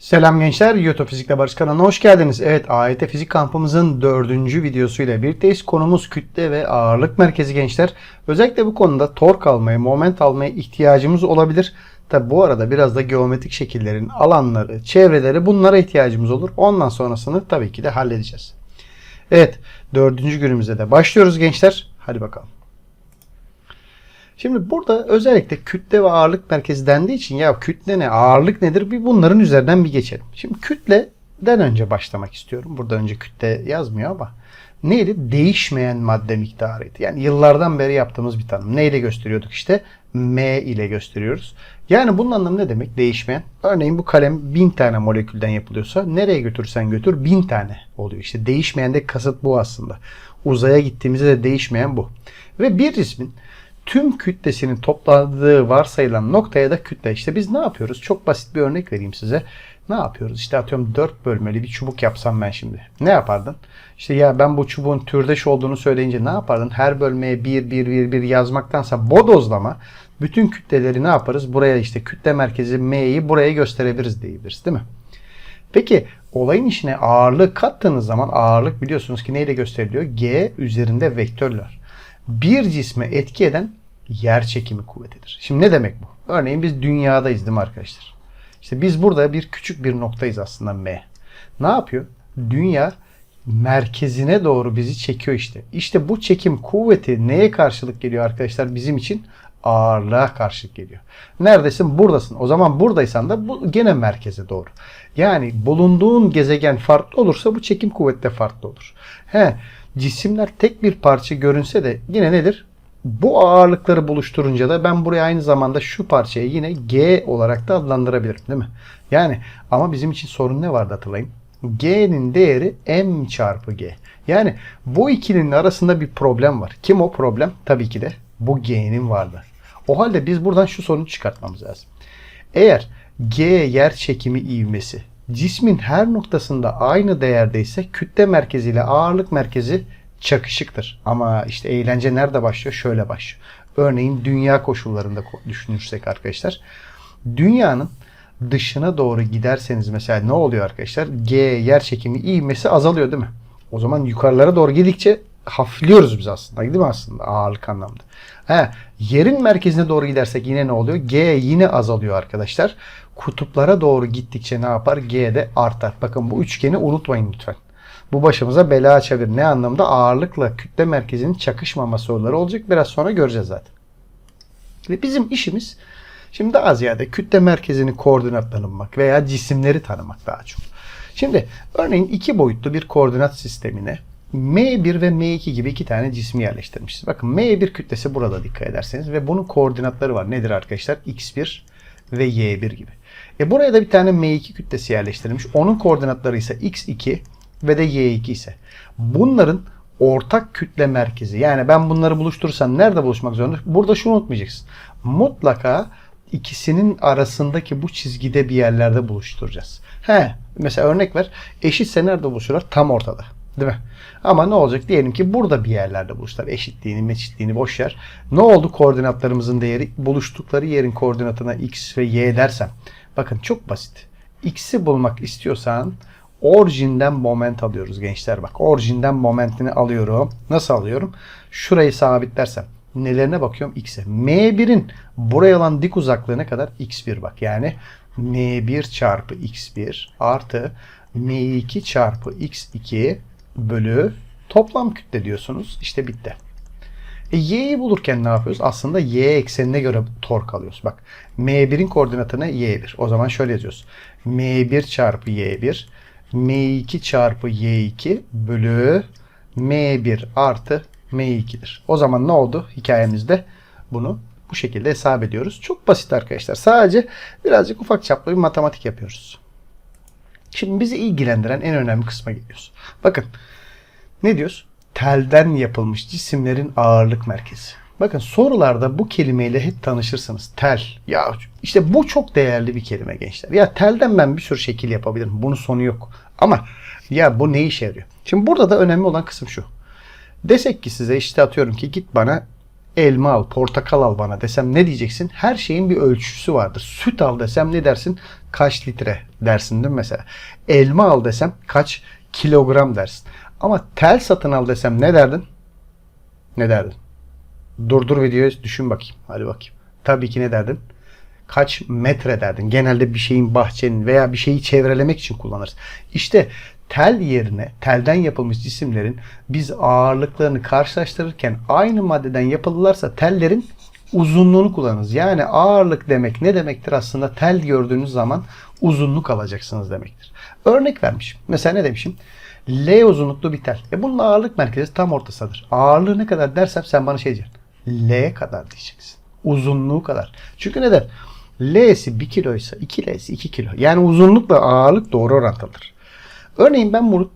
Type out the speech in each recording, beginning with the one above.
Selam gençler, YouTube Fizikle Barış kanalına hoş geldiniz. Evet, AYT Fizik kampımızın dördüncü videosuyla birlikteyiz. Konumuz kütle ve ağırlık merkezi gençler. Özellikle bu konuda tork almaya, moment almaya ihtiyacımız olabilir. Tabi bu arada biraz da geometrik şekillerin alanları, çevreleri bunlara ihtiyacımız olur. Ondan sonrasını tabii ki de halledeceğiz. Evet, dördüncü günümüze de başlıyoruz gençler. Hadi bakalım. Şimdi burada özellikle kütle ve ağırlık merkezi dendiği için ya kütle ne, ağırlık nedir bir bunların üzerinden bir geçelim. Şimdi kütleden önce başlamak istiyorum. Burada önce kütle yazmıyor ama neydi? Değişmeyen madde miktarıydı. Yani yıllardan beri yaptığımız bir tanım. Neyle gösteriyorduk işte? M ile gösteriyoruz. Yani bunun anlamı ne demek? Değişmeyen. Örneğin bu kalem 1000 tane molekülden yapılıyorsa nereye götürsen götür 1000 tane oluyor. İşte değişmeyen de kasıt bu aslında. Uzaya gittiğimizde de değişmeyen bu. Ve bir cismin tüm kütlesinin topladığı varsayılan noktaya da kütle. İşte biz ne yapıyoruz? Çok basit bir örnek vereyim size. Ne yapıyoruz? İşte atıyorum 4 bölmeli bir çubuk yapsam ben şimdi. Ne yapardın? İşte ya ben bu çubuğun türdeş olduğunu söyleyince ne yapardın? Her bölmeye 1 1 1 1 yazmaktansa bodozlama bütün kütleleri ne yaparız? Buraya işte kütle merkezi M'yi buraya gösterebiliriz diyebiliriz değil mi? Peki olayın içine ağırlık kattığınız zaman ağırlık biliyorsunuz ki neyle gösteriliyor? G üzerinde vektörler. Bir cisme etki eden yer çekimi kuvvetidir. Şimdi ne demek bu? Örneğin biz dünyadayız değil mi arkadaşlar? İşte biz burada bir küçük bir noktayız aslında M. Ne yapıyor? Dünya merkezine doğru bizi çekiyor işte. İşte bu çekim kuvveti neye karşılık geliyor arkadaşlar bizim için? Ağırlığa karşılık geliyor. Neredesin? Buradasın. O zaman buradaysan da bu gene merkeze doğru. Yani bulunduğun gezegen farklı olursa bu çekim kuvveti de farklı olur. He, cisimler tek bir parça görünse de yine nedir? Bu ağırlıkları buluşturunca da ben buraya aynı zamanda şu parçayı yine G olarak da adlandırabilirim değil mi? Yani ama bizim için sorun ne vardı hatırlayın? G'nin değeri M çarpı G. Yani bu ikilinin arasında bir problem var. Kim o problem? Tabii ki de bu G'nin vardı. O halde biz buradan şu sonucu çıkartmamız lazım. Eğer G yer çekimi ivmesi cismin her noktasında aynı değerdeyse kütle merkezi ile ağırlık merkezi çakışıktır. Ama işte eğlence nerede başlıyor? Şöyle başlıyor. Örneğin dünya koşullarında düşünürsek arkadaşlar. Dünyanın dışına doğru giderseniz mesela ne oluyor arkadaşlar? G yer çekimi ivmesi azalıyor değil mi? O zaman yukarılara doğru gidikçe hafifliyoruz biz aslında değil mi aslında ağırlık anlamda. He, yerin merkezine doğru gidersek yine ne oluyor? G yine azalıyor arkadaşlar. Kutuplara doğru gittikçe ne yapar? G de artar. Bakın bu üçgeni unutmayın lütfen. Bu başımıza bela açabilir. Ne anlamda? Ağırlıkla kütle merkezinin çakışmama soruları olacak. Biraz sonra göreceğiz zaten. Ve bizim işimiz şimdi daha ziyade kütle merkezinin koordinatlarını veya cisimleri tanımak daha çok. Şimdi örneğin iki boyutlu bir koordinat sistemine M1 ve M2 gibi iki tane cismi yerleştirmişiz. Bakın M1 kütlesi burada dikkat ederseniz ve bunun koordinatları var. Nedir arkadaşlar? X1 ve Y1 gibi. E buraya da bir tane M2 kütlesi yerleştirilmiş. Onun koordinatları ise X2 ve de Y2 ise. Bunların ortak kütle merkezi. Yani ben bunları buluşturursam nerede buluşmak zorunda? Burada şunu unutmayacaksın. Mutlaka ikisinin arasındaki bu çizgide bir yerlerde buluşturacağız. He, mesela örnek ver. Eşitse nerede buluşurlar? Tam ortada. Değil mi? Ama ne olacak? Diyelim ki burada bir yerlerde buluştular. Eşitliğini, meçitliğini boş yer. Ne oldu koordinatlarımızın değeri? Buluştukları yerin koordinatına x ve y dersem. Bakın çok basit. X'i bulmak istiyorsan orijinden moment alıyoruz gençler. Bak orijinden momentini alıyorum. Nasıl alıyorum? Şurayı sabitlersem. Nelerine bakıyorum? X'e. M1'in buraya olan dik uzaklığı ne kadar? X1 bak. Yani M1 çarpı X1 artı M2 çarpı X2 bölü toplam kütle diyorsunuz. İşte bitti. E, y'yi bulurken ne yapıyoruz? Aslında y eksenine göre tork alıyoruz. Bak m1'in koordinatını y1. O zaman şöyle yazıyoruz. m1 çarpı y1 m2 çarpı y2 bölü m1 artı m2'dir. O zaman ne oldu hikayemizde? Bunu bu şekilde hesap ediyoruz. Çok basit arkadaşlar. Sadece birazcık ufak çaplı bir matematik yapıyoruz. Şimdi bizi ilgilendiren en önemli kısma geliyoruz. Bakın ne diyoruz? Telden yapılmış cisimlerin ağırlık merkezi. Bakın sorularda bu kelimeyle hep tanışırsınız. Tel. Ya işte bu çok değerli bir kelime gençler. Ya telden ben bir sürü şekil yapabilirim. Bunun sonu yok. Ama ya bu ne işe yarıyor? Şimdi burada da önemli olan kısım şu. Desek ki size işte atıyorum ki git bana elma al, portakal al bana desem ne diyeceksin? Her şeyin bir ölçüsü vardır. Süt al desem ne dersin? Kaç litre dersin değil mi mesela? Elma al desem kaç kilogram dersin. Ama tel satın al desem ne derdin? Ne derdin? Durdur videoyu düşün bakayım. Hadi bakayım. Tabii ki ne derdin? Kaç metre derdin? Genelde bir şeyin bahçenin veya bir şeyi çevrelemek için kullanırız. İşte tel yerine telden yapılmış cisimlerin biz ağırlıklarını karşılaştırırken aynı maddeden yapılırlarsa tellerin uzunluğunu kullanırız. Yani ağırlık demek ne demektir aslında tel gördüğünüz zaman uzunluk alacaksınız demektir. Örnek vermişim. Mesela ne demişim? L uzunluklu bir tel. E bunun ağırlık merkezi tam ortasıdır. Ağırlığı ne kadar dersem sen bana şey diyeceksin. L kadar diyeceksin. Uzunluğu kadar. Çünkü neden? L'si 1 kiloysa 2L'si 2 kilo. Yani uzunlukla ağırlık doğru orantılıdır. Örneğin ben bunu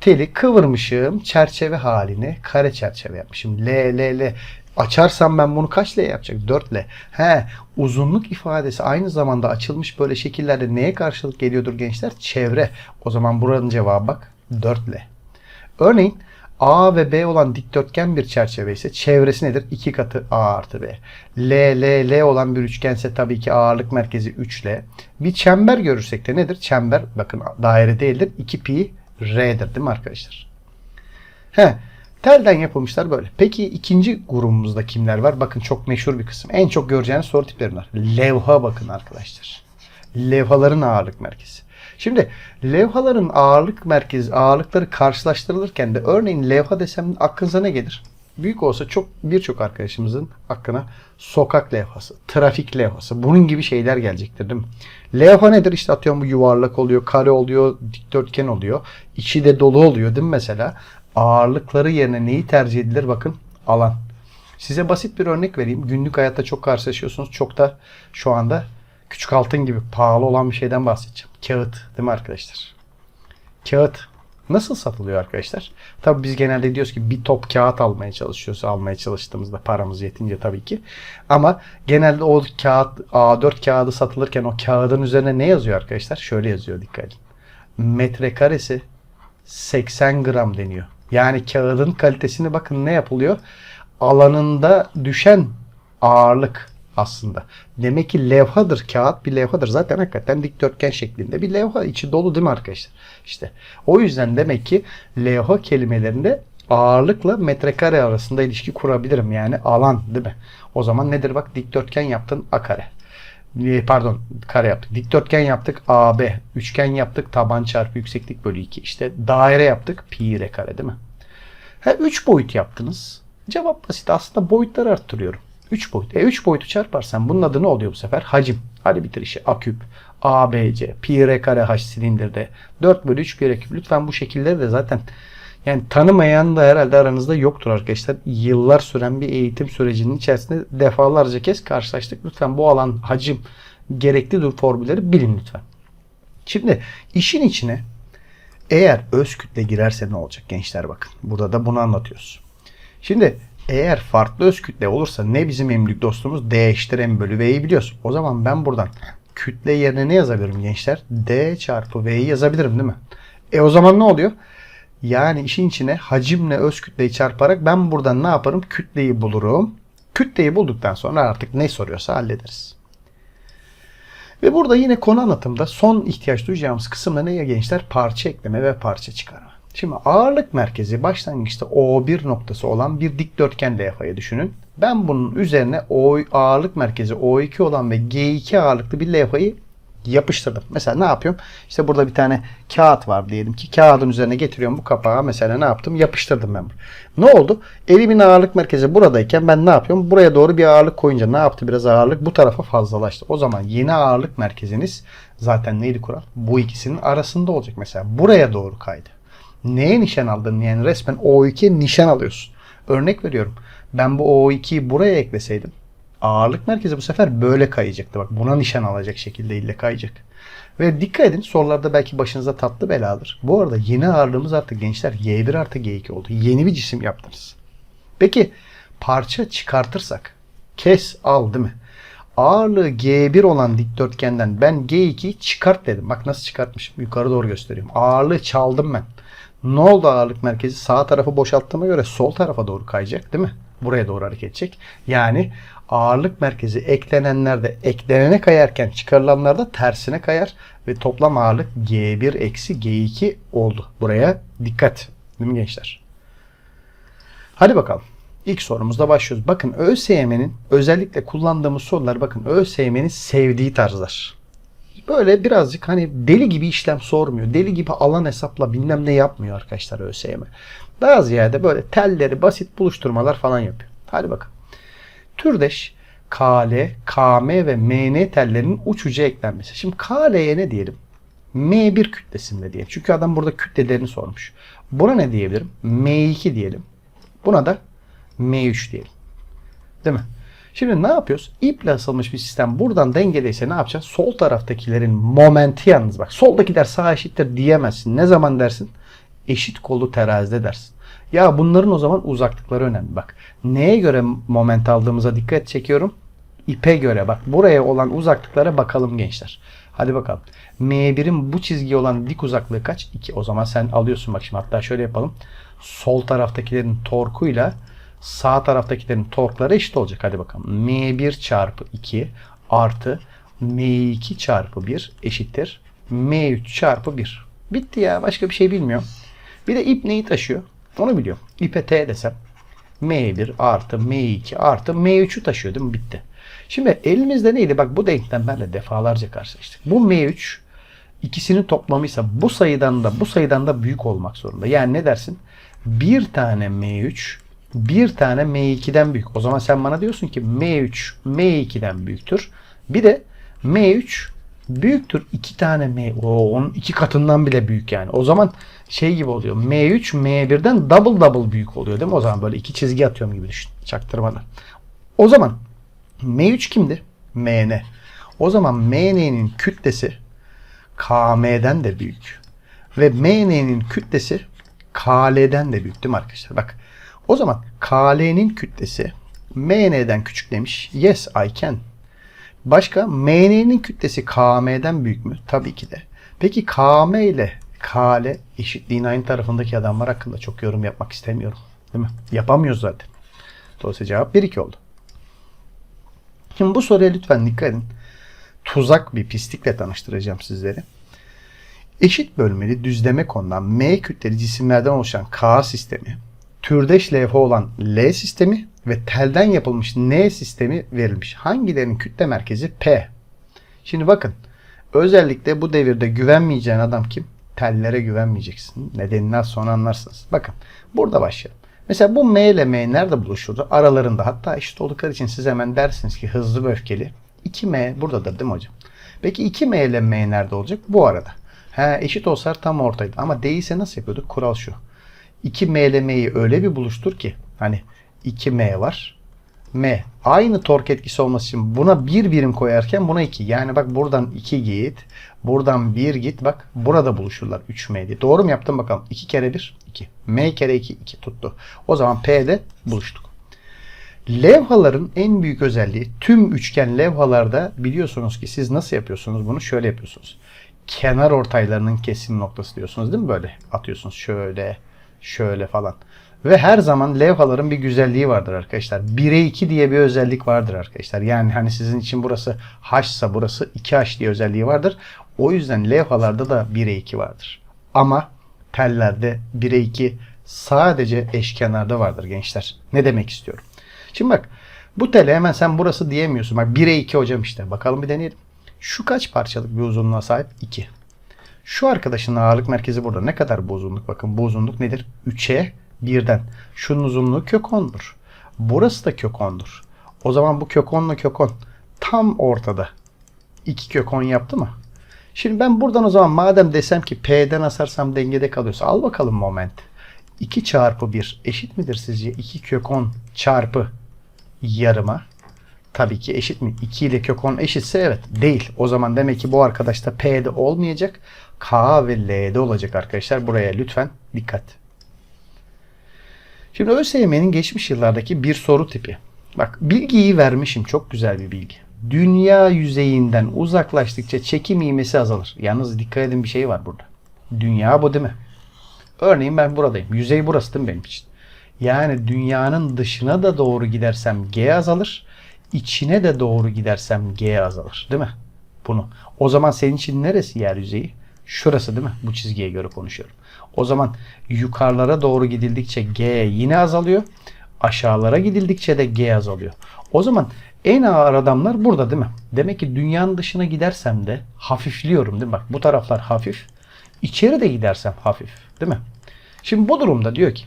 teli kıvırmışım çerçeve halini kare çerçeve yapmışım. L, L, L. Açarsam ben bunu kaç L yapacak? 4 L. He, uzunluk ifadesi aynı zamanda açılmış böyle şekillerde neye karşılık geliyordur gençler? Çevre. O zaman buranın cevabı bak 4 L. Örneğin A ve B olan dikdörtgen bir çerçeve ise çevresi nedir? 2 katı A artı B. L, L, L olan bir üçgense tabii ki ağırlık merkezi 3L. Bir çember görürsek de nedir? Çember bakın daire değildir. 2 pi R'dir değil mi arkadaşlar? He, telden yapılmışlar böyle. Peki ikinci grubumuzda kimler var? Bakın çok meşhur bir kısım. En çok göreceğiniz soru tipleri var. Levha bakın arkadaşlar. Levhaların ağırlık merkezi. Şimdi levhaların ağırlık merkezi ağırlıkları karşılaştırılırken de örneğin levha desem aklınıza ne gelir? Büyük olsa çok birçok arkadaşımızın aklına sokak levhası, trafik levhası bunun gibi şeyler gelecektir değil mi? Levha nedir? İşte atıyorum bu yuvarlak oluyor, kare oluyor, dikdörtgen oluyor. içi de dolu oluyor değil mi mesela? Ağırlıkları yerine neyi tercih edilir? Bakın alan. Size basit bir örnek vereyim. Günlük hayatta çok karşılaşıyorsunuz. Çok da şu anda küçük altın gibi pahalı olan bir şeyden bahsedeceğim. Kağıt değil mi arkadaşlar? Kağıt nasıl satılıyor arkadaşlar? Tabii biz genelde diyoruz ki bir top kağıt almaya çalışıyoruz. Almaya çalıştığımızda paramız yetince tabii ki. Ama genelde o kağıt A4 kağıdı satılırken o kağıdın üzerine ne yazıyor arkadaşlar? Şöyle yazıyor dikkat edin. Metrekaresi 80 gram deniyor. Yani kağıdın kalitesini bakın ne yapılıyor? Alanında düşen ağırlık aslında. Demek ki levhadır. Kağıt bir levhadır. Zaten hakikaten dikdörtgen şeklinde bir levha. içi dolu değil mi arkadaşlar? İşte o yüzden demek ki levha kelimelerinde ağırlıkla metrekare arasında ilişki kurabilirim. Yani alan değil mi? O zaman nedir bak dikdörtgen yaptın a kare. E, Pardon kare yaptık. Dikdörtgen yaptık AB. Üçgen yaptık taban çarpı yükseklik bölü 2. İşte daire yaptık pi r kare değil mi? Ha 3 boyut yaptınız. Cevap basit. Aslında boyutları arttırıyorum. 3 boyut. E 3 boyutu çarparsan bunun adı ne oluyor bu sefer? Hacim. Hadi bitir işi. A küp. A, B, C. Pi r kare h silindirde. 4 bölü 3 pi r küp. Lütfen bu şekilleri de zaten yani tanımayan da herhalde aranızda yoktur arkadaşlar. Yıllar süren bir eğitim sürecinin içerisinde defalarca kez karşılaştık. Lütfen bu alan hacim gerekli dur formülleri bilin lütfen. Şimdi işin içine eğer öz kütle girerse ne olacak gençler bakın. Burada da bunu anlatıyoruz. Şimdi eğer farklı öz kütle olursa ne bizim en dostumuz D M bölü V'yi biliyoruz. O zaman ben buradan kütle yerine ne yazabilirim gençler? D çarpı V'yi yazabilirim değil mi? E o zaman ne oluyor? Yani işin içine hacimle öz kütleyi çarparak ben buradan ne yaparım? Kütleyi bulurum. Kütleyi bulduktan sonra artık ne soruyorsa hallederiz. Ve burada yine konu anlatımda son ihtiyaç duyacağımız kısımda ne ya gençler? Parça ekleme ve parça çıkarma. Şimdi ağırlık merkezi başlangıçta O1 noktası olan bir dikdörtgen levhayı düşünün. Ben bunun üzerine O ağırlık merkezi O2 olan ve G2 ağırlıklı bir levhayı yapıştırdım. Mesela ne yapıyorum? İşte burada bir tane kağıt var diyelim ki. Kağıdın üzerine getiriyorum bu kapağı. Mesela ne yaptım? Yapıştırdım ben. bunu. Ne oldu? Elimin ağırlık merkezi buradayken ben ne yapıyorum? Buraya doğru bir ağırlık koyunca ne yaptı? Biraz ağırlık bu tarafa fazlalaştı. O zaman yeni ağırlık merkeziniz zaten neydi kural? Bu ikisinin arasında olacak. Mesela buraya doğru kaydı. Neye nişan aldın? Yani resmen O2'ye nişan alıyorsun. Örnek veriyorum. Ben bu O2'yi buraya ekleseydim ağırlık merkezi bu sefer böyle kayacaktı. Bak buna nişan alacak şekilde ille kayacak. Ve dikkat edin sorularda belki başınıza tatlı beladır. Bu arada yeni ağırlığımız artık gençler Y1 artı G2 oldu. Yeni bir cisim yaptınız. Peki parça çıkartırsak kes al değil mi? Ağırlığı G1 olan dikdörtgenden ben G2'yi çıkart dedim. Bak nasıl çıkartmışım. Yukarı doğru gösteriyorum. Ağırlığı çaldım ben. Ne oldu ağırlık merkezi? Sağ tarafı boşalttığıma göre sol tarafa doğru kayacak değil mi? buraya doğru hareket edecek. Yani ağırlık merkezi eklenenlerde eklenene kayarken çıkarılanlarda tersine kayar ve toplam ağırlık G1 eksi G2 oldu. Buraya dikkat. Değil mi gençler? Hadi bakalım. İlk sorumuzda başlıyoruz. Bakın ÖSYM'nin özellikle kullandığımız sorular bakın ÖSYM'nin sevdiği tarzlar. Böyle birazcık hani deli gibi işlem sormuyor. Deli gibi alan hesapla bilmem ne yapmıyor arkadaşlar ÖSYM. Daha ziyade böyle telleri basit buluşturmalar falan yapıyor. Hadi bakalım. Türdeş KL, KM ve MN tellerinin uç uca eklenmesi. Şimdi KL'ye ne diyelim? M1 kütlesinde diyelim. Çünkü adam burada kütlelerini sormuş. Buna ne diyebilirim? M2 diyelim. Buna da M3 diyelim. Değil mi? Şimdi ne yapıyoruz? İple asılmış bir sistem buradan dengeliyse ne yapacağız? Sol taraftakilerin momenti yalnız bak. Soldakiler sağ eşittir diyemezsin. Ne zaman dersin? Eşit kolu terazide dersin. Ya bunların o zaman uzaklıkları önemli. Bak neye göre moment aldığımıza dikkat çekiyorum. İpe göre bak buraya olan uzaklıklara bakalım gençler. Hadi bakalım. M1'in bu çizgiye olan dik uzaklığı kaç? 2. O zaman sen alıyorsun bak şimdi hatta şöyle yapalım. Sol taraftakilerin torkuyla sağ taraftakilerin torkları eşit olacak. Hadi bakalım. M1 çarpı 2 artı M2 çarpı 1 eşittir. M3 çarpı 1. Bitti ya. Başka bir şey bilmiyorum. Bir de ip neyi taşıyor? Onu biliyorum. İpe T desem M1 artı M2 artı M3'ü taşıyor değil mi? Bitti. Şimdi elimizde neydi? Bak bu denklemlerle defalarca karşılaştık. Bu M3 ikisinin toplamıysa bu sayıdan da bu sayıdan da büyük olmak zorunda. Yani ne dersin? Bir tane M3 bir tane M2'den büyük. O zaman sen bana diyorsun ki M3 M2'den büyüktür. Bir de M3 büyüktür. iki tane M. O, onun iki katından bile büyük yani. O zaman şey gibi oluyor. M3 M1'den double double büyük oluyor değil mi? O zaman böyle iki çizgi atıyorum gibi düşün. Çaktırmadan. O zaman M3 kimdi? MN. O zaman MN'nin kütlesi KM'den de büyük. Ve MN'nin kütlesi KL'den de büyük değil mi arkadaşlar? Bak o zaman KL'nin kütlesi MN'den küçük demiş. Yes I can. Başka MN'nin kütlesi KM'den büyük mü? Tabii ki de. Peki KM ile KL eşitliğin aynı tarafındaki adamlar hakkında çok yorum yapmak istemiyorum. Değil mi? Yapamıyoruz zaten. Dolayısıyla cevap 1-2 oldu. Şimdi bu soruya lütfen dikkat edin. Tuzak bir pislikle tanıştıracağım sizleri. Eşit bölmeli düzleme konulan M kütleli cisimlerden oluşan K sistemi, türdeş levha olan L sistemi ve telden yapılmış N sistemi verilmiş. Hangilerinin kütle merkezi P? Şimdi bakın özellikle bu devirde güvenmeyeceğin adam kim? Tellere güvenmeyeceksin. Nedenini az sonra anlarsınız. Bakın burada başlayalım. Mesela bu M ile M nerede buluşurdu? Aralarında hatta eşit oldukları için siz hemen dersiniz ki hızlı ve öfkeli. 2M buradadır değil mi hocam? Peki 2M ile M nerede olacak? Bu arada. He, eşit olsa tam ortaydı. Ama değilse nasıl yapıyorduk? Kural şu. 2M ile M'yi öyle bir buluştur ki hani 2M var. M. Aynı tork etkisi olması için buna bir birim koyarken buna 2. Yani bak buradan 2 git. Buradan 1 git. Bak burada buluşurlar 3M diye. Doğru mu yaptım bakalım. 2 kere 1 2. M kere 2 2 tuttu. O zaman P'de buluştuk. Levhaların en büyük özelliği tüm üçgen levhalarda biliyorsunuz ki siz nasıl yapıyorsunuz bunu? Şöyle yapıyorsunuz. Kenar ortaylarının kesim noktası diyorsunuz değil mi? Böyle atıyorsunuz şöyle şöyle falan. Ve her zaman levhaların bir güzelliği vardır arkadaşlar. 1'e 2 diye bir özellik vardır arkadaşlar. Yani hani sizin için burası H ise burası 2H diye özelliği vardır. O yüzden levhalarda da 1'e 2 vardır. Ama tellerde 1'e 2 sadece eşkenarda vardır gençler. Ne demek istiyorum? Şimdi bak bu tele hemen sen burası diyemiyorsun. Bak 1'e 2 hocam işte. Bakalım bir deneyelim. Şu kaç parçalık bir uzunluğa sahip? 2. Şu arkadaşın ağırlık merkezi burada. Ne kadar bu uzunluk? Bakın bu uzunluk nedir? 3'e 1'den. Şunun uzunluğu kök 10'dur. Burası da kök 10'dur. O zaman bu kök 10 ile kök 10 tam ortada. 2 kök 10 yaptı mı? Şimdi ben buradan o zaman madem desem ki P'den asarsam dengede kalıyorsa al bakalım moment. 2 çarpı 1 eşit midir sizce? 2 kök 10 çarpı yarıma. Tabii ki eşit mi? 2 ile kök 10 eşitse evet. Değil. O zaman demek ki bu arkadaşta P'de olmayacak. K ve L'de olacak arkadaşlar. Buraya lütfen dikkat. Şimdi ÖSYM'nin geçmiş yıllardaki bir soru tipi. Bak bilgiyi vermişim. Çok güzel bir bilgi. Dünya yüzeyinden uzaklaştıkça çekim ivmesi azalır. Yalnız dikkat edin bir şey var burada. Dünya bu değil mi? Örneğin ben buradayım. Yüzey burası değil mi benim için? Yani dünyanın dışına da doğru gidersem G azalır. içine de doğru gidersem G azalır. Değil mi? Bunu. O zaman senin için neresi yer yüzeyi? Şurası değil mi? Bu çizgiye göre konuşuyorum. O zaman yukarılara doğru gidildikçe G yine azalıyor. Aşağılara gidildikçe de G azalıyor. O zaman en ağır adamlar burada değil mi? Demek ki dünyanın dışına gidersem de hafifliyorum değil mi? Bak bu taraflar hafif. İçeri de gidersem hafif değil mi? Şimdi bu durumda diyor ki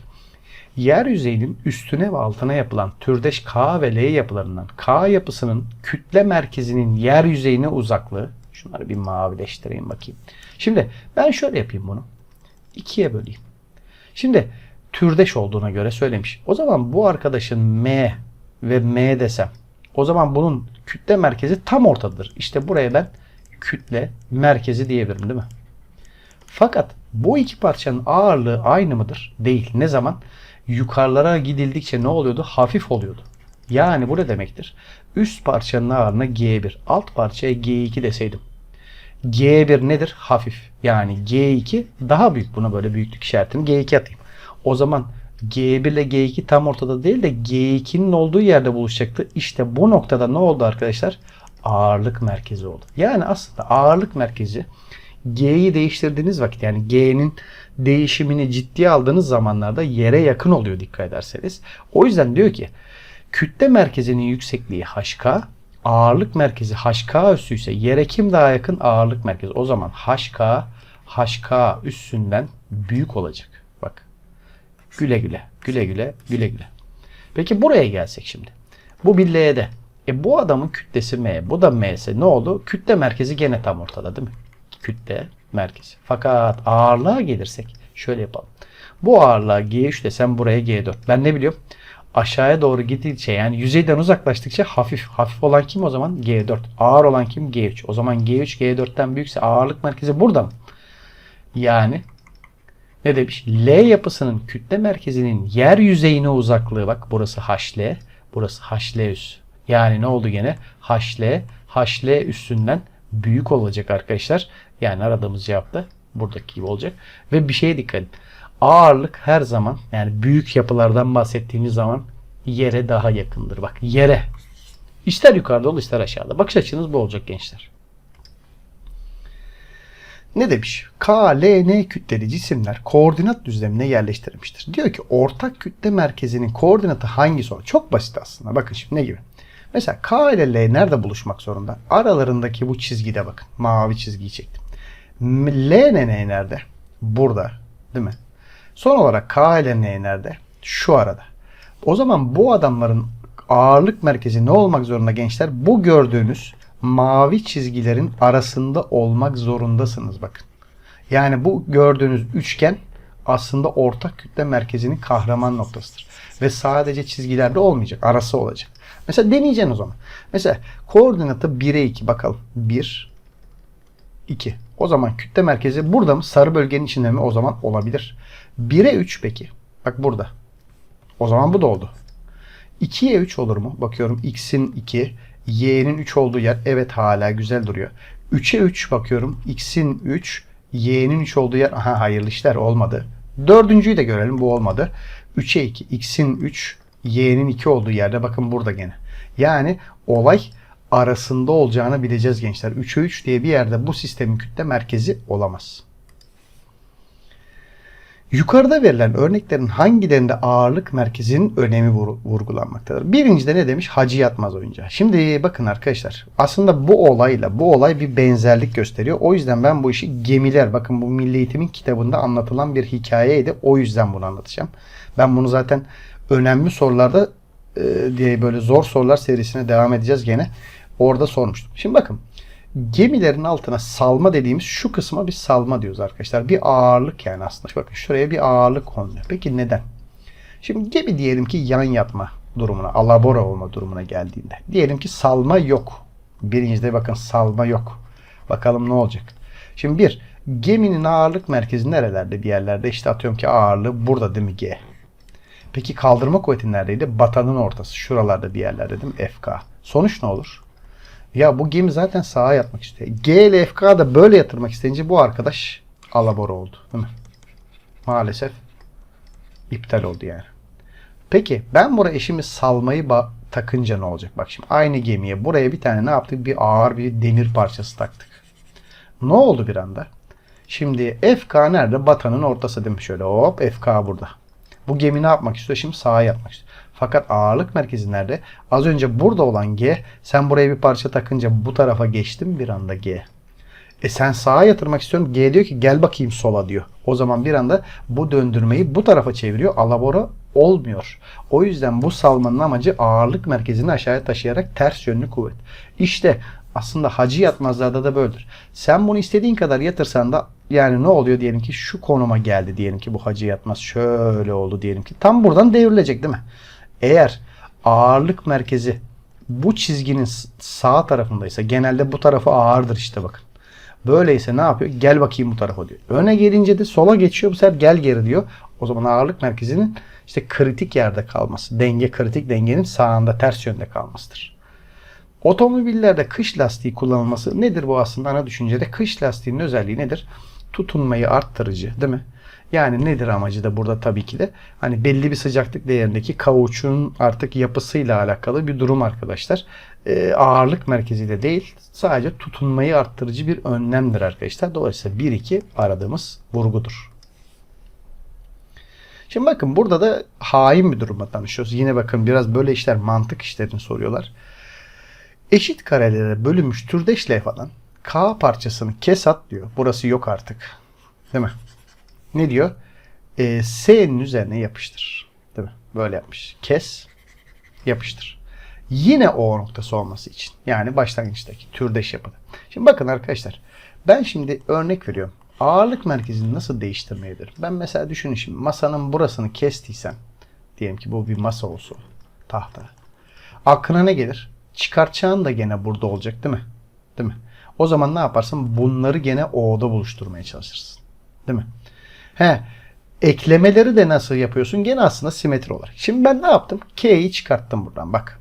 yeryüzeyinin üstüne ve altına yapılan türdeş K ve L yapılarından K yapısının kütle merkezinin yeryüzeyine uzaklığı şunları bir mavileştireyim bakayım. Şimdi ben şöyle yapayım bunu. ikiye böleyim. Şimdi türdeş olduğuna göre söylemiş. O zaman bu arkadaşın M ve M desem o zaman bunun kütle merkezi tam ortadadır. İşte buraya ben kütle merkezi diyebilirim değil mi? Fakat bu iki parçanın ağırlığı aynı mıdır? Değil. Ne zaman? Yukarılara gidildikçe ne oluyordu? Hafif oluyordu. Yani bu ne demektir? Üst parçanın ağırlığına G1, alt parçaya G2 deseydim. G1 nedir? Hafif. Yani G2 daha büyük. Buna böyle büyüklük işaretini G2 atayım. O zaman G1 ile G2 tam ortada değil de G2'nin olduğu yerde buluşacaktı. İşte bu noktada ne oldu arkadaşlar? Ağırlık merkezi oldu. Yani aslında ağırlık merkezi G'yi değiştirdiğiniz vakit yani G'nin değişimini ciddiye aldığınız zamanlarda yere yakın oluyor dikkat ederseniz. O yüzden diyor ki kütle merkezinin yüksekliği HK, ağırlık merkezi HK üssü ise yere kim daha yakın? Ağırlık merkezi. O zaman HK, HK üssünden büyük olacak. Bak. Güle güle, güle güle, güle güle. Peki buraya gelsek şimdi. Bu bir L'de. E bu adamın kütlesi M, bu da M ise ne oldu? Kütle merkezi gene tam ortada değil mi? Kütle merkezi. Fakat ağırlığa gelirsek şöyle yapalım. Bu ağırlığa G3 desem buraya G4. Ben ne biliyorum? Aşağıya doğru gittikçe yani yüzeyden uzaklaştıkça hafif. Hafif olan kim o zaman? G4. Ağır olan kim? G3. O zaman G3 G4'ten büyükse ağırlık merkezi burada mı? Yani ne demiş? L yapısının kütle merkezinin yer yüzeyine uzaklığı bak burası HL, burası HL üs. Yani ne oldu gene? HL, HL üstünden büyük olacak arkadaşlar. Yani aradığımız cevap da buradaki gibi olacak. Ve bir şeye dikkat edin. Ağırlık her zaman yani büyük yapılardan bahsettiğimiz zaman yere daha yakındır. Bak yere. İster yukarıda ol ister aşağıda. Bakış açınız bu olacak gençler. Ne demiş? K, L, N kütleli cisimler koordinat düzlemine yerleştirilmiştir. Diyor ki ortak kütle merkezinin koordinatı hangisi olur? Çok basit aslında. Bakın şimdi ne gibi? Mesela K ile L nerede buluşmak zorunda? Aralarındaki bu çizgide bakın. Mavi çizgiyi çektim. L ile N nerede? Burada. Değil mi? Son olarak K ile N nerede? Şu arada. O zaman bu adamların ağırlık merkezi ne olmak zorunda gençler? Bu gördüğünüz mavi çizgilerin arasında olmak zorundasınız bakın. Yani bu gördüğünüz üçgen aslında ortak kütle merkezinin kahraman noktasıdır. Ve sadece çizgilerde olmayacak. Arası olacak. Mesela deneyeceksin o zaman. Mesela koordinatı 1'e 2 bakalım. 1 2. O zaman kütle merkezi burada mı? Sarı bölgenin içinde mi? O zaman olabilir. 1'e 3 peki. Bak burada. O zaman bu da oldu. 2'ye 3 olur mu? Bakıyorum x'in 2, y'nin 3 olduğu yer. Evet hala güzel duruyor. 3'e 3 bakıyorum. x'in 3, y'nin 3 olduğu yer. Aha hayırlı işler olmadı. Dördüncüyü de görelim. Bu olmadı. 3'e 2, x'in 3, y'nin 2 olduğu yerde. Bakın burada gene. Yani olay arasında olacağını bileceğiz gençler. 3'e 3 diye bir yerde bu sistemin kütle merkezi olamaz. Yukarıda verilen örneklerin hangilerinde ağırlık merkezinin önemi vur- vurgulanmaktadır? Birincide ne demiş? Hacı yatmaz oyuncağı. Şimdi bakın arkadaşlar aslında bu olayla bu olay bir benzerlik gösteriyor. O yüzden ben bu işi gemiler bakın bu Milli Eğitim'in kitabında anlatılan bir hikayeydi. O yüzden bunu anlatacağım. Ben bunu zaten önemli sorularda e, diye böyle zor sorular serisine devam edeceğiz gene. Orada sormuştum. Şimdi bakın gemilerin altına salma dediğimiz şu kısma bir salma diyoruz arkadaşlar. Bir ağırlık yani aslında. Bakın şuraya bir ağırlık konuluyor. Peki neden? Şimdi gemi diyelim ki yan yatma durumuna, alabora olma durumuna geldiğinde. Diyelim ki salma yok. Birincide bakın salma yok. Bakalım ne olacak. Şimdi bir, geminin ağırlık merkezi nerelerde bir yerlerde? İşte atıyorum ki ağırlığı burada değil mi G? Peki kaldırma kuvveti neredeydi? Batanın ortası. Şuralarda bir yerlerde değil mi? FK. Sonuç ne olur? Ya bu gemi zaten sağa yatmak istiyor. G ile da böyle yatırmak isteyince bu arkadaş alabora oldu. Değil mi? Maalesef iptal oldu yani. Peki ben buraya eşimi salmayı takınca ne olacak? Bak şimdi aynı gemiye buraya bir tane ne yaptık? Bir ağır bir demir parçası taktık. Ne oldu bir anda? Şimdi FK nerede? Batanın ortası değil? Şöyle hop FK burada. Bu gemi ne yapmak istiyor? Şimdi sağa yapmak istiyor. Fakat ağırlık merkezi nerede? Az önce burada olan G. Sen buraya bir parça takınca bu tarafa geçtim bir anda G. E sen sağa yatırmak istiyorsun. G diyor ki gel bakayım sola diyor. O zaman bir anda bu döndürmeyi bu tarafa çeviriyor. Alabora olmuyor. O yüzden bu salmanın amacı ağırlık merkezini aşağıya taşıyarak ters yönlü kuvvet. İşte aslında hacı yatmazlarda da böyledir. Sen bunu istediğin kadar yatırsan da yani ne oluyor diyelim ki şu konuma geldi diyelim ki bu hacı yatmaz şöyle oldu diyelim ki tam buradan devrilecek değil mi? Eğer ağırlık merkezi bu çizginin sağ tarafındaysa genelde bu tarafı ağırdır işte bakın. Böyleyse ne yapıyor? Gel bakayım bu tarafa diyor. Öne gelince de sola geçiyor. Bu sefer gel geri diyor. O zaman ağırlık merkezinin işte kritik yerde kalması. Denge kritik dengenin sağında ters yönde kalmasıdır. Otomobillerde kış lastiği kullanılması nedir bu aslında ana düşüncede? Kış lastiğinin özelliği nedir? Tutunmayı arttırıcı değil mi? Yani nedir amacı da burada tabii ki de hani belli bir sıcaklık değerindeki kauçuğun artık yapısıyla alakalı bir durum arkadaşlar. Ee, ağırlık merkeziyle değil sadece tutunmayı arttırıcı bir önlemdir arkadaşlar. Dolayısıyla 1-2 aradığımız vurgudur. Şimdi bakın burada da hain bir durumla tanışıyoruz. Yine bakın biraz böyle işler mantık işlerini soruyorlar. Eşit karelere bölünmüş türdeş levhadan K parçasını kes at diyor. Burası yok artık. Değil mi? Ne diyor? Ee, S'nin üzerine yapıştır. Değil mi? Böyle yapmış. Kes, yapıştır. Yine O noktası olması için. Yani başlangıçtaki türdeş yapıda. Şimdi bakın arkadaşlar. Ben şimdi örnek veriyorum. Ağırlık merkezini nasıl değiştirmeyebilirim? Ben mesela düşünün şimdi masanın burasını kestiysem diyelim ki bu bir masa olsun tahta. Aklına ne gelir? Çıkartacağın da gene burada olacak değil mi? Değil mi? O zaman ne yaparsın? Bunları gene O'da buluşturmaya çalışırsın. Değil mi? He. Eklemeleri de nasıl yapıyorsun? Gene aslında simetri olarak. Şimdi ben ne yaptım? K'yi çıkarttım buradan bak.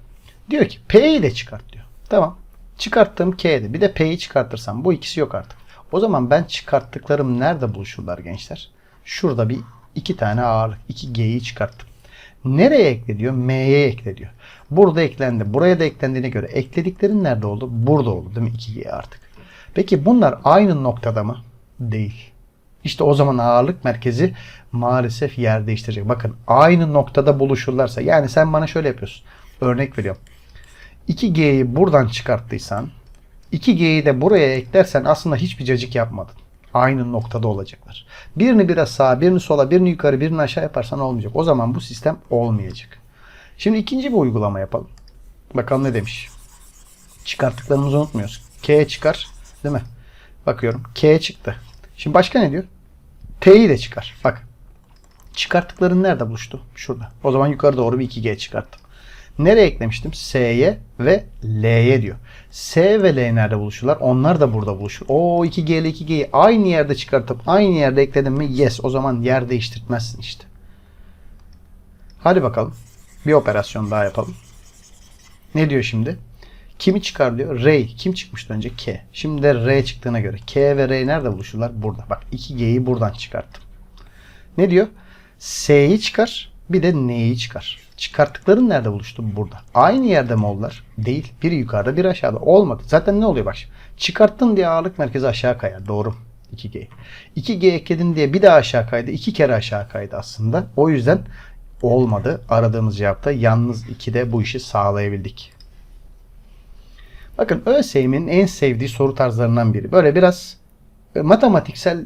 Diyor ki P'yi de çıkart diyor. Tamam. Çıkarttığım K'de bir de P'yi çıkartırsam bu ikisi yok artık. O zaman ben çıkarttıklarım nerede buluşurlar gençler? Şurada bir iki tane ağırlık. 2G'yi çıkarttım. Nereye ekle diyor? M'ye ekle diyor. Burada eklendi. Buraya da eklendiğine göre eklediklerin nerede oldu? Burada oldu değil mi? 2G artık. Peki bunlar aynı noktada mı? Değil. İşte o zaman ağırlık merkezi maalesef yer değiştirecek. Bakın aynı noktada buluşurlarsa yani sen bana şöyle yapıyorsun. Örnek veriyorum. 2G'yi buradan çıkarttıysan 2G'yi de buraya eklersen aslında hiçbir cacık yapmadın. Aynı noktada olacaklar. Birini biraz sağa, birini sola, birini yukarı, birini aşağı yaparsan olmayacak. O zaman bu sistem olmayacak. Şimdi ikinci bir uygulama yapalım. Bakalım ne demiş. Çıkarttıklarımızı unutmuyoruz. K çıkar. Değil mi? Bakıyorum. K çıktı. Şimdi başka ne diyor? T'yi de çıkar. Bak. Çıkarttıkların nerede buluştu? Şurada. O zaman yukarı doğru bir 2G çıkarttım. Nereye eklemiştim? S'ye ve L'ye diyor. S ve L nerede buluşurlar? Onlar da burada buluşur. O 2G ile 2G'yi aynı yerde çıkartıp aynı yerde ekledim mi? Yes. O zaman yer değiştirtmezsin işte. Hadi bakalım. Bir operasyon daha yapalım. Ne diyor şimdi? Kimi çıkar diyor? R. Kim çıkmıştı önce? K. Şimdi de R çıktığına göre. K ve R nerede buluşurlar? Burada. Bak 2G'yi buradan çıkarttım. Ne diyor? S'yi çıkar. Bir de N'yi çıkar. Çıkarttıkların nerede buluştu? Burada. Aynı yerde mi oldular? Değil. Biri yukarıda biri aşağıda. Olmadı. Zaten ne oluyor bak? Çıkarttın diye ağırlık merkezi aşağı kayar. Doğru. 2G. 2G ekledin diye bir daha aşağı kaydı. iki kere aşağı kaydı aslında. O yüzden olmadı. Aradığımız cevapta yalnız 2'de bu işi sağlayabildik. Bakın ÖSYM'in en sevdiği soru tarzlarından biri. Böyle biraz matematiksel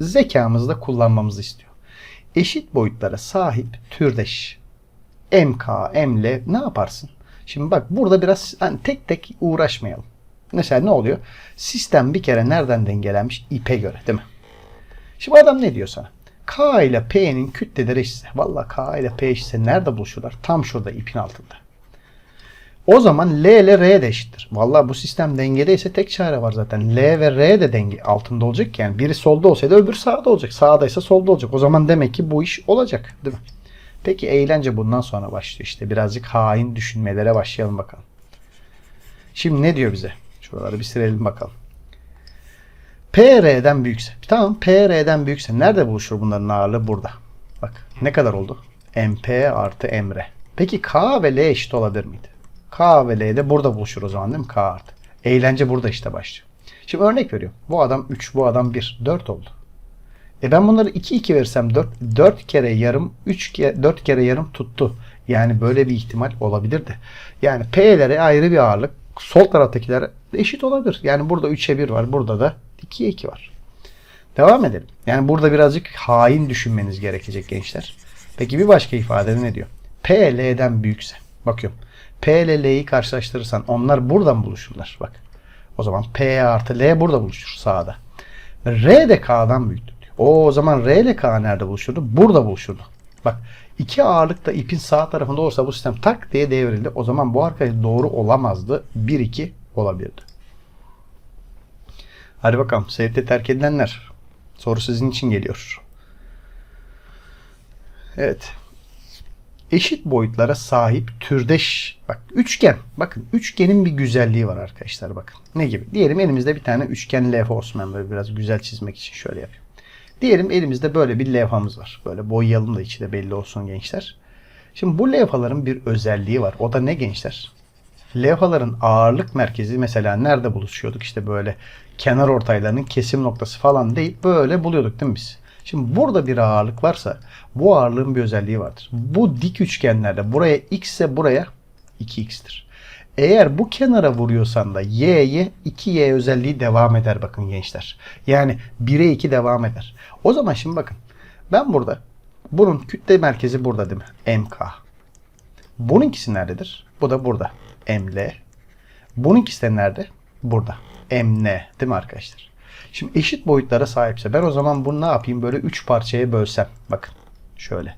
zekamızı da kullanmamızı istiyor. Eşit boyutlara sahip türdeş MK, ML ne yaparsın? Şimdi bak burada biraz hani tek tek uğraşmayalım. Mesela ne oluyor? Sistem bir kere nereden dengelenmiş? İpe göre değil mi? Şimdi adam ne diyor sana? K ile P'nin kütleleri eşitse. Valla K ile P eşitse nerede buluşurlar? Tam şurada ipin altında. O zaman L ile R de eşittir. Valla bu sistem dengedeyse tek çare var zaten. L ve R de denge altında olacak. Yani biri solda olsaydı öbür sağda olacak. Sağdaysa solda olacak. O zaman demek ki bu iş olacak. Değil mi? Peki eğlence bundan sonra başlıyor işte. Birazcık hain düşünmelere başlayalım bakalım. Şimdi ne diyor bize? Şuraları bir silelim bakalım. PR'den büyükse. Tamam PR'den büyükse nerede buluşur bunların ağırlığı? Burada. Bak ne kadar oldu? MP artı Emre. Peki K ve L eşit olabilir miydi? K ve L de burada buluşur o zaman değil mi? K artı. Eğlence burada işte başlıyor. Şimdi örnek veriyorum. Bu adam 3, bu adam 1. 4 oldu. E ben bunları 2 2 versem 4 4 kere yarım 3 kere 4 kere yarım tuttu. Yani böyle bir ihtimal olabilirdi. Yani P'lere ayrı bir ağırlık, sol taraftakiler eşit olabilir. Yani burada 3'e 1 var, burada da 2'ye 2 var. Devam edelim. Yani burada birazcık hain düşünmeniz gerekecek gençler. Peki bir başka ifade ne diyor? P L'den büyükse. Bakıyorum. P ile L'yi karşılaştırırsan onlar buradan buluşurlar. Bak. O zaman P artı L burada buluşur sağda. R de K'dan büyüktür. O, o zaman R ile K nerede buluşurdu? Burada buluşurdu. Bak iki ağırlık ipin sağ tarafında olursa bu sistem tak diye devrildi. O zaman bu arkadaş doğru olamazdı. 1-2 olabilirdi. Hadi bakalım. Seyirte terk edilenler. Soru sizin için geliyor. Evet. Eşit boyutlara sahip türdeş bak üçgen. Bakın üçgenin bir güzelliği var arkadaşlar bakın. Ne gibi? Diyelim elimizde bir tane üçgen levha olsun böyle biraz güzel çizmek için şöyle yapayım. Diyelim elimizde böyle bir levhamız var. Böyle boyayalım da içi de belli olsun gençler. Şimdi bu levhaların bir özelliği var. O da ne gençler? Levhaların ağırlık merkezi mesela nerede buluşuyorduk? İşte böyle kenar ortaylarının kesim noktası falan değil. Böyle buluyorduk değil mi biz? Şimdi burada bir ağırlık varsa bu ağırlığın bir özelliği vardır. Bu dik üçgenlerde buraya x ise buraya 2x'tir. Eğer bu kenara vuruyorsan da y'ye 2y özelliği devam eder bakın gençler. Yani 1'e 2 devam eder. O zaman şimdi bakın. Ben burada bunun kütle merkezi burada değil mi? MK. Bununkisi nerededir? Bu da burada. ML. Bununkisi de nerede? Burada. MN. Değil mi arkadaşlar? Şimdi eşit boyutlara sahipse ben o zaman bunu ne yapayım? Böyle 3 parçaya bölsem. Bakın. Şöyle.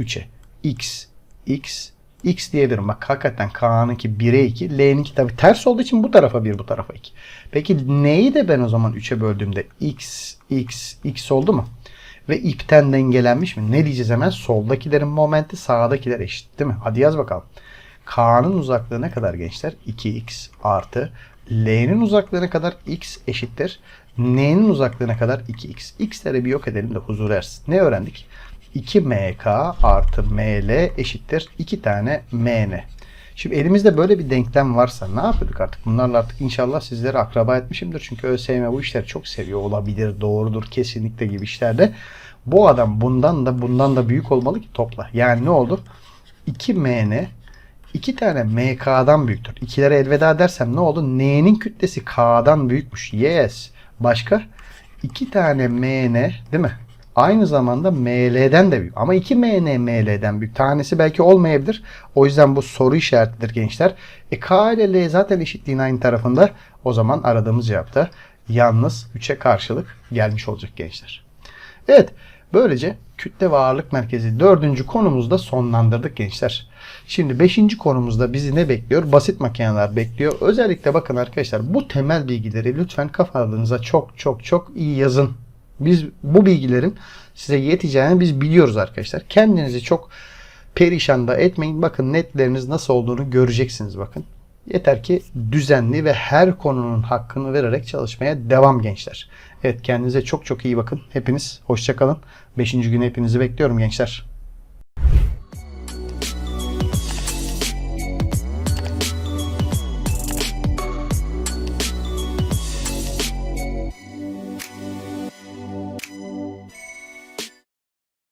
3'e. X, X, X diyebilirim. Bak hakikaten K'nınki 1'e 2. L'ninki tabi ters olduğu için bu tarafa 1 bu tarafa 2. Peki neyi de ben o zaman 3'e böldüğümde X, X, X oldu mu? Ve ipten dengelenmiş mi? Ne diyeceğiz hemen? Soldakilerin momenti sağdakiler eşit değil mi? Hadi yaz bakalım. K'nın uzaklığı ne kadar gençler? 2x artı L'nin uzaklığı ne kadar? x eşittir. N'nin uzaklığı ne kadar? 2x. X'leri bir yok edelim de huzur ersin. Ne öğrendik? 2mk artı ml eşittir 2 tane mn. Şimdi elimizde böyle bir denklem varsa ne yapıyorduk artık? Bunlarla artık inşallah sizlere akraba etmişimdir. Çünkü ÖSYM bu işleri çok seviyor olabilir, doğrudur, kesinlikle gibi işlerde. Bu adam bundan da bundan da büyük olmalı ki topla. Yani ne oldu? 2mn 2 tane mk'dan büyüktür. İkilere elveda dersem ne oldu? N'nin kütlesi k'dan büyükmüş. Yes. Başka? 2 tane mn değil mi? Aynı zamanda ml'den de büyük. Ama 2 mn ml'den büyük. Tanesi belki olmayabilir. O yüzden bu soru işaretidir gençler. E k ile l zaten eşitliğin aynı tarafında. O zaman aradığımız cevap da yalnız 3'e karşılık gelmiş olacak gençler. Evet. Böylece kütle ve ağırlık merkezi dördüncü konumuzda sonlandırdık gençler. Şimdi beşinci konumuzda bizi ne bekliyor? Basit makineler bekliyor. Özellikle bakın arkadaşlar bu temel bilgileri lütfen kafanıza çok çok çok iyi yazın. Biz bu bilgilerin size yeteceğini biz biliyoruz arkadaşlar. Kendinizi çok perişan da etmeyin. Bakın netleriniz nasıl olduğunu göreceksiniz bakın. Yeter ki düzenli ve her konunun hakkını vererek çalışmaya devam gençler. Evet kendinize çok çok iyi bakın. Hepiniz hoşçakalın. Beşinci gün hepinizi bekliyorum gençler.